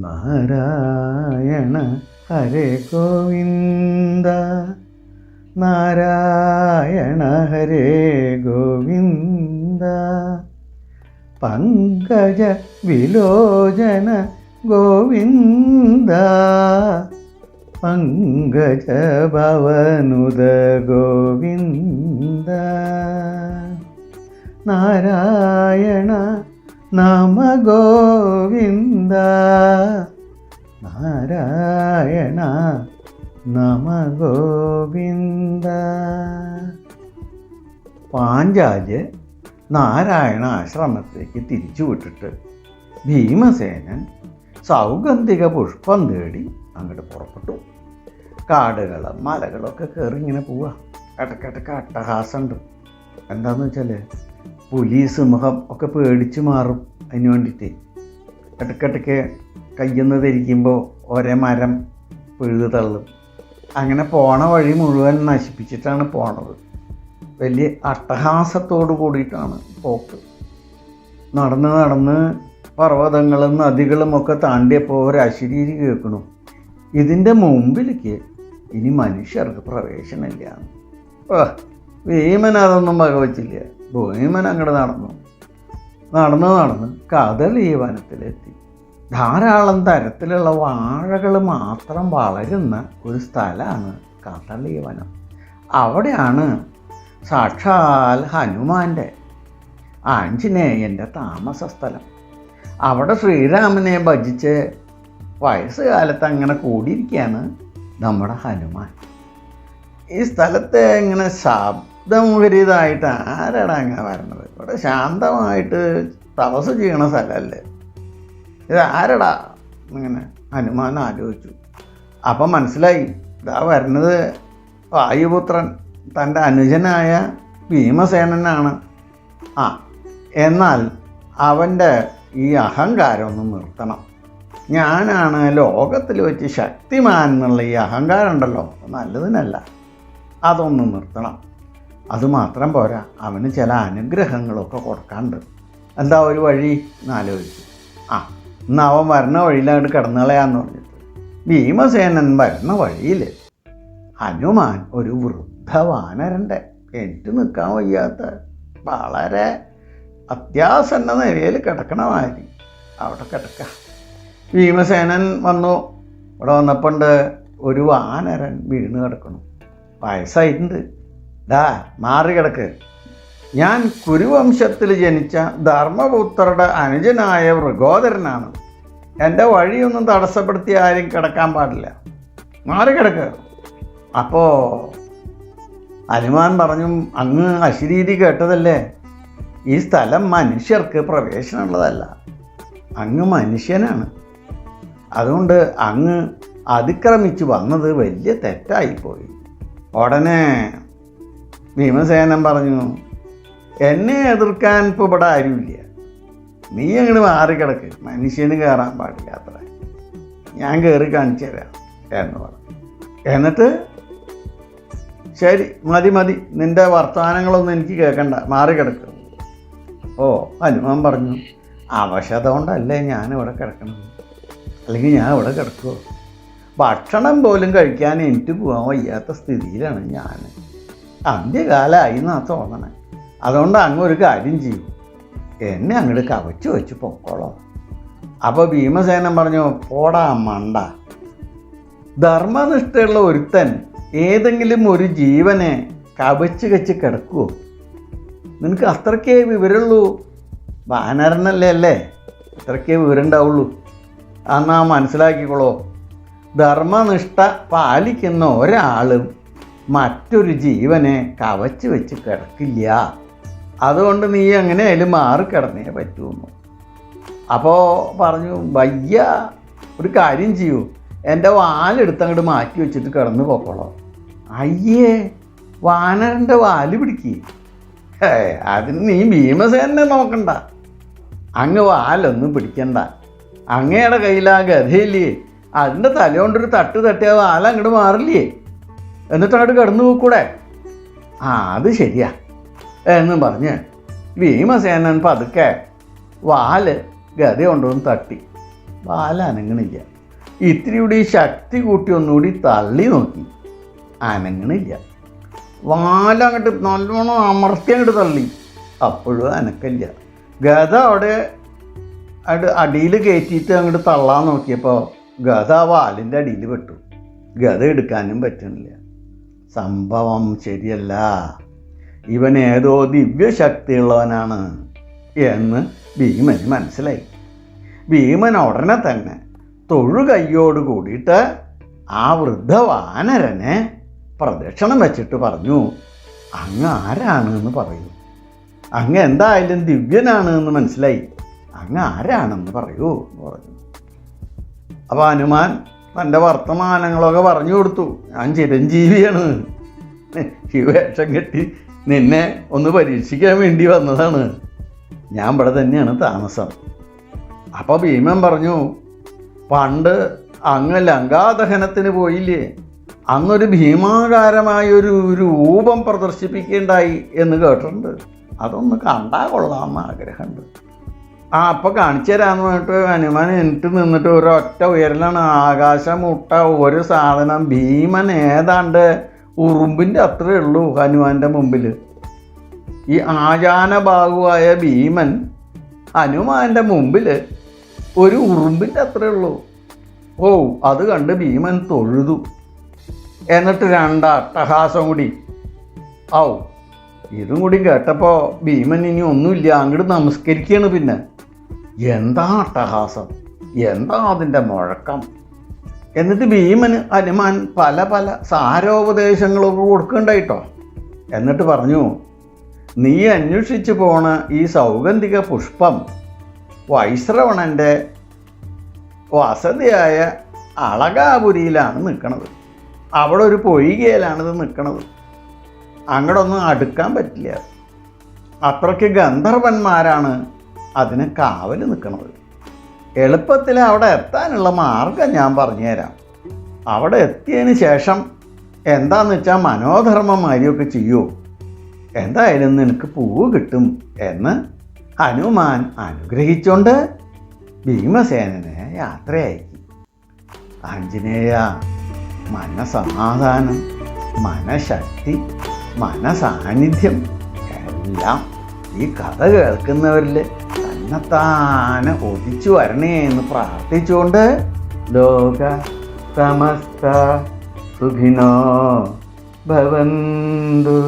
നാരായണ ഹരേ ഗോവിന്ദ. നാരായണ ഹരേ ഗോവിന്ദ. പങ്കജ വിലോചന ഗോവിന്ദ. പങ്കജ ഭവനുദ ഗോവിന്ദ. നാരായണ നമ ഗോവിന്ദ നാരായണ നമഗോവിന്ദ. ഗോവിന്ദ പാഞ്ചാൽ നാരായണ ആശ്രമത്തേക്ക് തിരിച്ചു വിട്ടിട്ട് ഭീമസേനൻ സൗഗന്ധിക പുഷ്പം തേടി അങ്ങോട്ട് പുറപ്പെട്ടു. കാടുകളും മലകളൊക്കെ കയറി ഇങ്ങനെ പോവുക ഇടയ്ക്കിടയ്ക്ക് അട്ടഹാസമുണ്ട്. എന്താന്ന് വെച്ചാൽ പുലി സിംഹം ഒക്കെ പേടിച്ച് മാറും അതിന് വേണ്ടിയിട്ട്. ഇടയ്ക്കിടയ്ക്ക് കയ്യെന്ന് ധരിക്കുമ്പോൾ ഒരേ മരം പിഴുത് തള്ളും. അങ്ങനെ പോണ വഴി മുഴുവൻ നശിപ്പിച്ചിട്ടാണ് പോണത്. വലിയ അട്ടഹാസത്തോട് കൂടിയിട്ടാണ് പോക്ക്. നടന്ന് നടന്ന് പർവതങ്ങളും നദികളും ഒക്കെ താണ്ടിയപ്പോൾ ഒരു അശരീരി കേൾക്കണു. ഇതിന്റെ മുമ്പിലേക്ക് ഇനി മനുഷ്യർക്ക് പ്രവേശനമില്ല. ഓ അതൊന്നും വകവച്ചില്ല. ഭീമൻ അങ്ങോട്ട് നടന്നു. നടന്ന് നടന്ന് കദളി വനത്തിലെത്തി ധാരാളം തരത്തിലുള്ള വാഴകൾ മാത്രം വളരുന്ന ഒരു സ്ഥലമാണ് വനം അവിടെയാണ് സാക്ഷാൽ ഹനുമാന്റെ ആഞ്ജനേയന്റെ താമസ സ്ഥലം അവിടെ ശ്രീരാമനെ ഭജിച്ച് വയസ്സുകാലത്ത് അങ്ങനെ കൂടിയിരിക്കുകയാണ് നമ്മുടെ ഹനുമാൻ. ഈ സ്ഥലത്തെ ഇങ്ങനെ വരിയതായിട്ട് ആരാടാ അങ്ങനെ വരണത് ഇവിടെ ശാന്തമായിട്ട് തപസ് ചെയ്യണ സ്ഥലമല്ലേ? ഇത് ആരടാ? ഇങ്ങനെ ഹനുമാൻ ആലോചിച്ചു. അപ്പം മനസ്സിലായി ഇതാ വരുന്നത് വായുപുത്രൻ തന്റെ അനുജനായ ഭീമസേനനാണ്. ആ എന്നാൽ അവന്റെ ഈ അഹങ്കാരം ഒന്ന് നിർത്തണം. ഞാനാണ് ലോകത്തിൽ വെച്ച് ശക്തിമാൻ എന്നുള്ള ഈ അഹങ്കാരം ഉണ്ടല്ലോ നല്ലതിനല്ല. അതൊന്ന് നിർത്തണം. അതുമാത്രം പോരാ. അവന് ചില അനുഗ്രഹങ്ങളൊക്കെ കൊടുക്കാണ്ട്. എന്താ ഒരു വഴി? എന്നാലോചിച്ചു ആ ഇന്ന് അവൻ വരണ വഴിയിലങ്ങോട്ട് കിടന്നുകളയാന്ന് പറഞ്ഞിട്ട്. ഭീമസേനൻ വരുന്ന വഴിയിൽ ഹനുമാൻ ഒരു വൃദ്ധവാനരന്റെ എനിക്ക് നിൽക്കാൻ വയ്യാത്ത വളരെ അത്യാസന്ന നിലയിൽ കിടക്കണമായി അവിടെ കിടക്ക. ഭീമസേനൻ വന്നു. ഇവിടെ വന്നപ്പോണ്ട് ഒരു വാനരൻ വീണ് കിടക്കണം വയസ്സായിട്ടുണ്ട്. ഡാ മാറികിടക്ക് ഞാൻ കുരുവംശത്തിൽ ജനിച്ച ധർമ്മപുത്രരുടെ അനുജനായ മൃഗോദരനാണ്. എന്റെ വഴിയൊന്നും തടസ്സപ്പെടുത്തി ആരും കിടക്കാൻ പാടില്ല. മാറി കിടക്കുക അപ്പോൾ ഹനുമാൻ പറഞ്ഞു അങ്ങ് അശരീതി കേട്ടതല്ലേ? ഈ സ്ഥലം മനുഷ്യർക്ക് പ്രവേശനമുള്ളതല്ല. അങ്ങ് മനുഷ്യനാണ്. അതുകൊണ്ട് അങ്ങ് അതിക്രമിച്ചു വന്നത് വലിയ തെറ്റായിപ്പോയി. ഉടനെ ഭീമസേനൻ പറഞ്ഞു എന്നെ എതിർക്കാൻ ഇപ്പോൾ ഇവിടെ ആരുമില്ല. നീ അങ്ങോട്ട് മാറിക്കിടക്ക്. മനുഷ്യന് കയറാൻ പാടില്ല അത്ര. ഞാൻ കയറി കാണിച്ചു തരാം എന്ന് പറഞ്ഞു. എന്നിട്ട് ശരി മതി മതി. നിന്റെ വർത്തമാനങ്ങളൊന്നും എനിക്ക് കേൾക്കണ്ട. മാറിക്കിടക്ക്. ഓ ഹനുമാൻ പറഞ്ഞു അവശത കൊണ്ടല്ലേ ഞാനിവിടെ കിടക്കണം അല്ലെങ്കിൽ ഞാൻ ഇവിടെ കിടക്കുമോ ഭക്ഷണം പോലും കഴിക്കാൻ എനിക്ക് പോകാൻ വയ്യാത്ത സ്ഥിതിയിലാണ് ഞാൻ അന്ത്യകാലമായി എന്നാ തോന്നണേ. അതുകൊണ്ട് അങ്ങ് ഒരു കാര്യം ചെയ്യും. എന്നെ അങ്ങോട്ട് കവച്ച് വെച്ച് പൊക്കോളോ. അപ്പോൾ ഭീമസേനൻ പറഞ്ഞു പോടാ മണ്ട. ധർമ്മനിഷ്ഠയുള്ള ഒരുത്തൻ ഏതെങ്കിലും ഒരു ജീവനെ കവച്ച് കച്ച് കിടക്കുമോ നിനക്ക് അത്രക്കേ വിവരമുള്ളൂ വാനരനല്ലേ അല്ലേ? ഇത്രക്കേ വിവരം ഉണ്ടാവുള്ളൂ എന്നാ മനസ്സിലാക്കിക്കോളോ. ധർമ്മനിഷ്ഠ പാലിക്കുന്ന ഒരാളും മറ്റൊരു ജീവനെ കവച്ച് വെച്ച് കിടക്കില്ല. അതുകൊണ്ട് നീ എങ്ങനെയായാലും മാറി കിടന്നേ പറ്റുമെന്നു അപ്പോൾ പറഞ്ഞു വയ്യ ഒരു കാര്യം ചെയ്യൂ. എന്റെ വാലെടുത്ത് അങ്ങോട്ട് മാറ്റി വെച്ചിട്ട് കിടന്ന് പോക്കോളോ. അയ്യേ വാനരന്റെ വാൽ പിടിക്കേ. ഏ അതിന് നീ ഭീമസേനെ നോക്കണ്ട. അങ്ങ് വാലൊന്നും പിടിക്കണ്ട. അങ്ങയുടെ കയ്യിൽ ആ ഗതയില്ലേ? അതിന്റെ തല കൊണ്ടൊരു തട്ട് തട്ടിയ വാല അങ്ങോട്ട് മാറില്ലേ? എന്നിട്ട് അങ്ങോട്ട് കിടന്നു പോക്കൂടെ ആ അത് ശരിയാ. എന്നും പറഞ്ഞ് ഭീമസേനൻ പതുക്കെ വാൽ ഗതി കൊണ്ടുവന്ന് തട്ടി. വാൽ അനങ്ങണില്ല. ഇത്തിരി കൂടി ശക്തി കൂട്ടി ഒന്നുകൂടി തള്ളി നോക്കി. അനങ്ങണില്ല. വാല അങ്ങോട്ട് നല്ലോണം അമർത്തി അങ്ങോട്ട് തള്ളി. അപ്പോഴും അനക്കില്ല ഗത അവിടെ അടിയിൽ കയറ്റിയിട്ട് അങ്ങോട്ട് തള്ളാൻ നോക്കിയപ്പോൾ ഗത വാലിന്റെ അടിയിൽ പെട്ടു. ഗത എടുക്കാനും പറ്റുന്നില്ല സംഭവം ശരിയല്ല. ഇവൻ ഏതോ ദിവ്യശക്തിയുള്ളവനാണ് എന്ന് ഭീമന് മനസ്സിലായി. ഭീമൻ ഉടനെ തന്നെ തൊഴു കയ്യോട് കൂടിയിട്ട് ആ വൃദ്ധ വാനരനെ പ്രദക്ഷിണം വെച്ചിട്ട് പറഞ്ഞു അങ്ങ് ആരാണ് എന്ന് പറയൂ. അങ്ങ് എന്തായാലും ദിവ്യനാണ് എന്ന് മനസ്സിലായി. അങ്ങ് ആരാണെന്ന് പറയൂ എന്ന് പറഞ്ഞു. അപ്പോൾ ഹനുമാൻ തന്റെ വർത്തമാനങ്ങളൊക്കെ പറഞ്ഞു കൊടുത്തു. ഞാൻ ചിരഞ്ജീവിയാണ്. ഈ വേഷം കെട്ടി നിന്നെ ഒന്ന് പരീക്ഷിക്കാൻ വേണ്ടി വന്നതാണ്. ഞാൻ ഇവിടെ തന്നെയാണ് താമസം. അപ്പോൾ ഭീമൻ പറഞ്ഞു പണ്ട് അങ്ങ് ലങ്കാദഹനത്തിന് പോയില്ലേ? അന്നൊരു ഭീമാകാരമായ ഒരു രൂപം പ്രദർശിപ്പിക്കേണ്ടായി എന്ന് കേട്ടിട്ടുണ്ട്. അതൊന്ന് കണ്ടാൽ കൊള്ളാമെന്ന് ആഗ്രഹമുണ്ട്. ആ അപ്പം കാണിച്ചു തരാമെന്ന് പറഞ്ഞിട്ട് ഹനുമാൻ എന്നിട്ട് നിന്നിട്ട് ഒരൊറ്റ ഉയരലാണ്. ആകാശം മുട്ട ഒരു സാധനം ഭീമൻ ഏതാണ്ട് ഉറുമ്പിന്റെ അത്രേ ഉള്ളൂ ഹനുമാന്റെ മുമ്പിൽ ഈ ആചാനബാഹുവായ ഭീമൻ ഹനുമാന്റെ മുമ്പിൽ ഒരു ഉറുമ്പിന്റെ അത്രേ ഉള്ളൂ. ഓ അത് കണ്ട് ഭീമൻ തൊഴുതു. എന്നിട്ട് രണ്ട് അട്ടഹാസം കൂടി. ഔ ഇതും കൂടി കേട്ടപ്പോൾ ഭീമൻ ഇനി ഒന്നുമില്ല അങ്ങോട്ട് നമസ്കരിക്കുകയാണ് പിന്നെ. എന്താ അട്ടഹാസം? എന്താ അതിന്റെ മുഴക്കം? എന്നിട്ട് ഭീമന് ഹനുമാൻ പല പല സാരോപദേശങ്ങളൊക്കെ കൊടുക്കണ്ടായിട്ടോ? എന്നിട്ട് പറഞ്ഞു നീ അന്വേഷിച്ചു പോണ ഈ സൗഗന്ധിക പുഷ്പം വൈശ്രവണന്റെ വസതിയായ അളകാപുരിയിലാണ് നിൽക്കണത് അവിടെ ഒരു പൊയ്കയിലാണിത് നിൽക്കണത് അങ്ങോട്ടൊന്നും അടുക്കാൻ പറ്റില്ല. അത്രയ്ക്ക് ഗന്ധർവന്മാരാണ് അതിന് കാവൽ നിൽക്കുന്നത് എളുപ്പത്തിൽ അവിടെ എത്താനുള്ള മാർഗം ഞാൻ പറഞ്ഞുതരാം. അവിടെ എത്തിയതിന് ശേഷം എന്താന്ന് വെച്ചാൽ മനോധർമ്മമാരിയൊക്കെ ചെയ്യൂ. എന്തായാലും നിനക്ക് പൂവ് കിട്ടും എന്ന് ഹനുമാൻ അനുഗ്രഹിച്ചുകൊണ്ട് ഭീമസേനനെ യാത്രയാക്കി. ആഞ്ജനേയ മനസമാധാനം മനഃശക്തി മനസാന്നിധ്യം എല്ലാം ഈ കഥ കേൾക്കുന്നവരിൽ തന്നെത്താനെ ഒതിച്ചു വരണേ എന്ന് പ്രാർത്ഥിച്ചുകൊണ്ട് ലോക സമസ്ത സുഖിനോ ഭവന്തു.